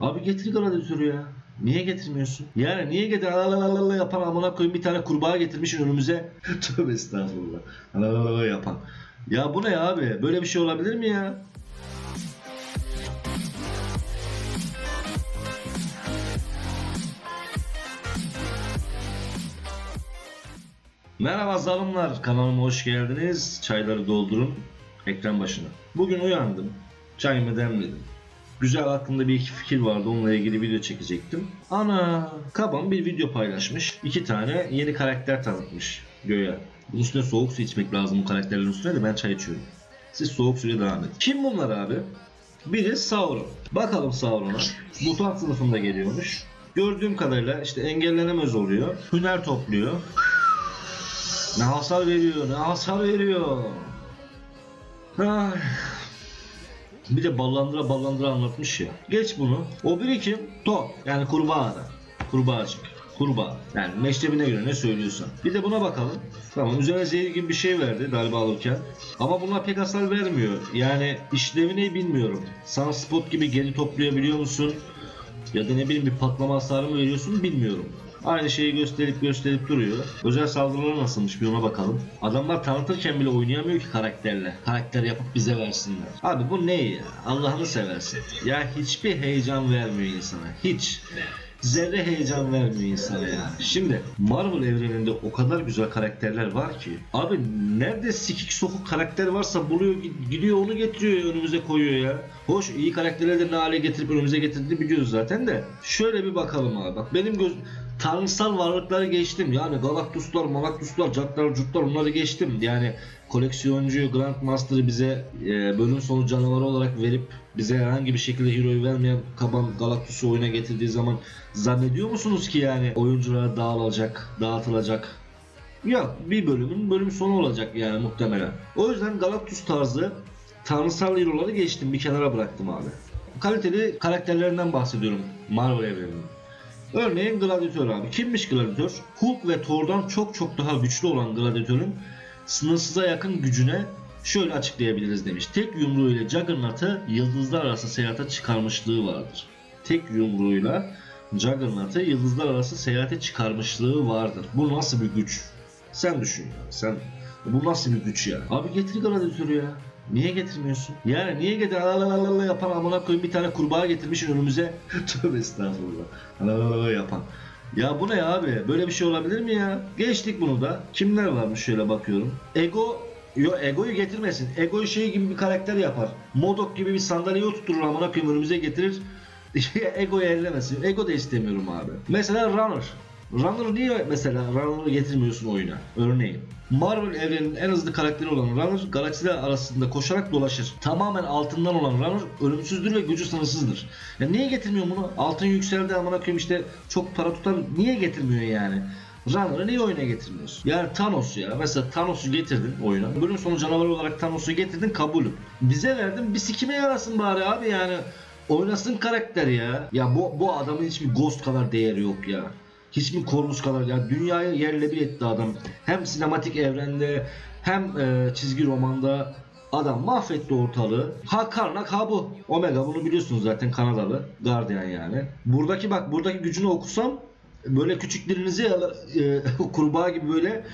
Abi getir gladyatörü ya. Niye getirmiyorsun? Yani niye getir alalalala yapan amına koyayım bir tane kurbağa getirmişsin önümüze. Tövbe estağfurullah. Alalalala yapan. Ya bu ne abi? Böyle bir şey olabilir mi ya? Merhaba zalımlar. Kanalıma hoş geldiniz. Çayları doldurun. Ekran başına. Bugün uyandım. Çayımı demledim. Güzel aklımda bir iki fikir vardı. Onunla ilgili video çekecektim. Ana! Kaban bir video paylaşmış. İki tane yeni karakter tanıtmış göğe. Bunun üstüne soğuk su içmek lazım bu karakterlerin üstüne de ben çay içiyorum. Siz soğuk suya devam edin. Kim bunlar abi? Biri Sauron. Bakalım Sauron'a. Mutant sınıfında geliyormuş. Gördüğüm kadarıyla işte engellenemez oluyor. Hüner topluyor. Ne hasar veriyor, ne hasar veriyor. Ay. Bir de ballandıra ballandıra anlatmış ya. Geç bunu. O biri kim? Top. Yani kurbağa da. Kurbağacık. Kurbağa. Yani meşrebine göre ne söylüyorsan. Bir de buna bakalım. Tamam üzerine zehir gibi bir şey verdi darbe alırken. Ama bunlar pek hasar vermiyor. Yani işlevini bilmiyorum. Sunspot gibi geri toplayabiliyor musun? Ya da ne bileyim bir patlama hasarı mı veriyorsun bilmiyorum. Aynı şeyi gösterip gösterip duruyor. Özel saldırıları nasılmış bir ona bakalım. Adamlar tanıtırken bile oynayamıyor ki karakterle. Karakter yapıp bize versinler. Abi bu ne ya? Allah'ını seversin. Ya hiçbir heyecan vermiyor insana. Hiç. Zerre heyecan vermiyor insana ya. Şimdi Marvel evreninde o kadar güzel karakterler var ki. Abi nerede sikik sokuk karakter varsa buluyor gidiyor onu getiriyor önümüze koyuyor ya. Hoş iyi karakterleri de ne hale getirip önümüze getirdiğini biliyoruz zaten de. Şöyle bir bakalım abi bak benim göz tanrısal varlıkları geçtim. Yani Galactus'lar, Malactus'lar, Catlar, Cutlar onları geçtim. Yani koleksiyoncu Grandmaster'ı bize e, bölüm sonu canavarı olarak verip bize herhangi bir şekilde hero'yu vermeyen Kaban Galactus'u oyuna getirdiği zaman zannediyor musunuz ki yani oyunculara dağılacak, dağıtılacak? Yok bir bölümün bölüm sonu olacak yani muhtemelen. O yüzden Galactus tarzı tanrısal hero'ları geçtim bir kenara bıraktım abi. Kaliteli karakterlerinden bahsediyorum Marvel evreninin. Örneğin Gladiator abi. Kimmiş Gladiator? Hulk ve Thor'dan çok çok daha güçlü olan Gladiator'un sınırsıza yakın gücüne şöyle açıklayabiliriz demiş. Tek yumruğuyla Juggernaut'ı yıldızlar arası seyahate çıkarmışlığı vardır. Tek yumruğuyla Juggernaut'ı yıldızlar arası seyahate çıkarmışlığı vardır. Bu nasıl bir güç? Sen düşün ya. Sen bu nasıl bir güç ya? Abi getir Gladiator'u ya. Niye getirmiyorsun? Yani niye getir alalalala yapan amına koyayım bir tane kurbağa getirmişsin önümüze. Tövbe estağfurullah. Alalalala yapan. Ya bu ne abi? Böyle bir şey olabilir mi ya? Geçtik bunu da. Kimler varmış şöyle bakıyorum. Ego Yo Ego'yu getirmesin. Ego'yu şey gibi bir karakter yapar. Modok gibi bir sandalye oturtur amına koyayım önümüze getirir. Ego'yu ellemesin. Ego da istemiyorum abi. Mesela Runner. Runner niye mesela Runner'ı getirmiyorsun oyuna? Örneğin. Marvel evreninin en hızlı karakteri olan Runner galaksiler arasında koşarak dolaşır. Tamamen altından olan Runner ölümsüzdür ve gücü sınırsızdır. Ya niye getirmiyor bunu? Altın yükseldi amına koyayım işte çok para tutan niye getirmiyor yani? Runner'ı niye oyuna getirmiyorsun? Yani Thanos ya. Mesela Thanos'u getirdin oyuna. Bölüm sonu canavarı olarak Thanos'u getirdin kabulüm. Bize verdin bir sikime yarasın bari abi yani. Oynasın karakter ya. Ya bu, bu adamın hiçbir Ghost kadar değeri yok ya. Hiçbir Corvus kadar ya dünyayı yerle bir etti adam. Hem sinematik evrende hem e, çizgi romanda adam mahvetti ortalığı. Ha Karnak ha bu. Omega bunu biliyorsunuz zaten Kanadalı. Guardian yani. Buradaki bak buradaki gücünü okusam böyle küçüklerinizi e, kurbağa gibi böyle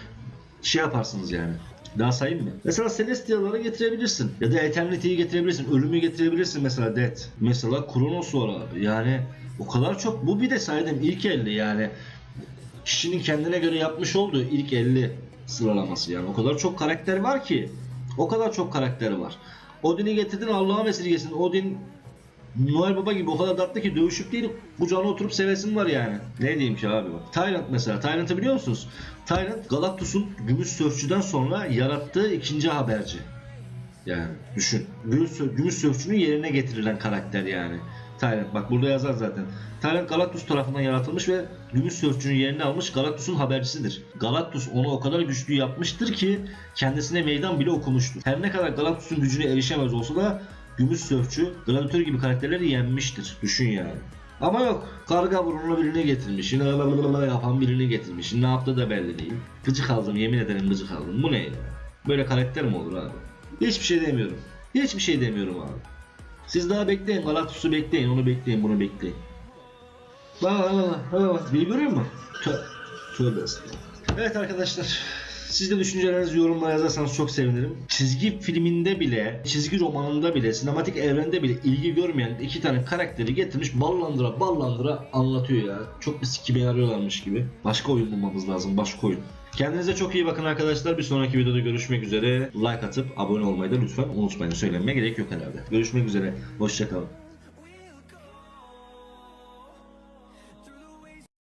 şey yaparsınız yani. Daha sayayım mı? Mesela Celestial'ları getirebilirsin. Ya da Eternity'yi getirebilirsin. Ölümü getirebilirsin mesela Death. Mesela Kronos var abi. Yani o kadar çok. Bu bir de saydım ilk 50 yani. Kişinin kendine göre yapmış olduğu ilk 50 sıralaması yani. O kadar çok karakter var ki. O kadar çok karakter var. Odin'i getirdin Allah'a esirgesin. Odin Noel Baba gibi o kadar tatlı ki dövüşüp değil kucağına oturup sevesin var yani. Ne diyeyim ki abi bak. Tyrant mesela. Tyrant'ı biliyor musunuz? Tyrant Galactus'un Gümüş Sörfçü'den sonra yarattığı ikinci haberci. Yani düşün. Gümüş, Gümüş Sörfçü'nün yerine getirilen karakter yani. Tyrant bak burada yazar zaten. Tyrant Galactus tarafından yaratılmış ve Gümüş Sörfçü'nün yerini almış Galactus'un habercisidir. Galactus onu o kadar güçlü yapmıştır ki kendisine meydan bile okumuştur. Her ne kadar Galactus'un gücüne erişemez olsa da Gümüş Sörfçü Gladiator gibi karakterleri yenmiştir. Düşün yani. Ama yok. Karga burunlu birini getirmiş. Yine yapan birini getirmiş. Ne yaptığı da belli değil. Gıcık aldım yemin ederim gıcık aldım. Bu ne ya? Böyle karakter mi olur abi? Hiçbir şey demiyorum. Hiçbir şey demiyorum abi. Siz daha bekleyin. Galactus'u bekleyin. Onu bekleyin. Bunu bekleyin. Bak bak bak. Beni görüyor musun? Tö Tövbe. Evet arkadaşlar. Siz de düşüncelerinizi yorumlara yazarsanız çok sevinirim. Çizgi filminde bile, çizgi romanında bile, sinematik evrende bile ilgi görmeyen iki tane karakteri getirmiş ballandıra ballandıra anlatıyor ya. Çok bir sikime arıyorlarmış gibi. Başka oyun bulmamız lazım, başka oyun. Kendinize çok iyi bakın arkadaşlar. Bir sonraki videoda görüşmek üzere. Like atıp abone olmayı da lütfen unutmayın. Söylenmeye gerek yok herhalde. Görüşmek üzere. Hoşçakalın.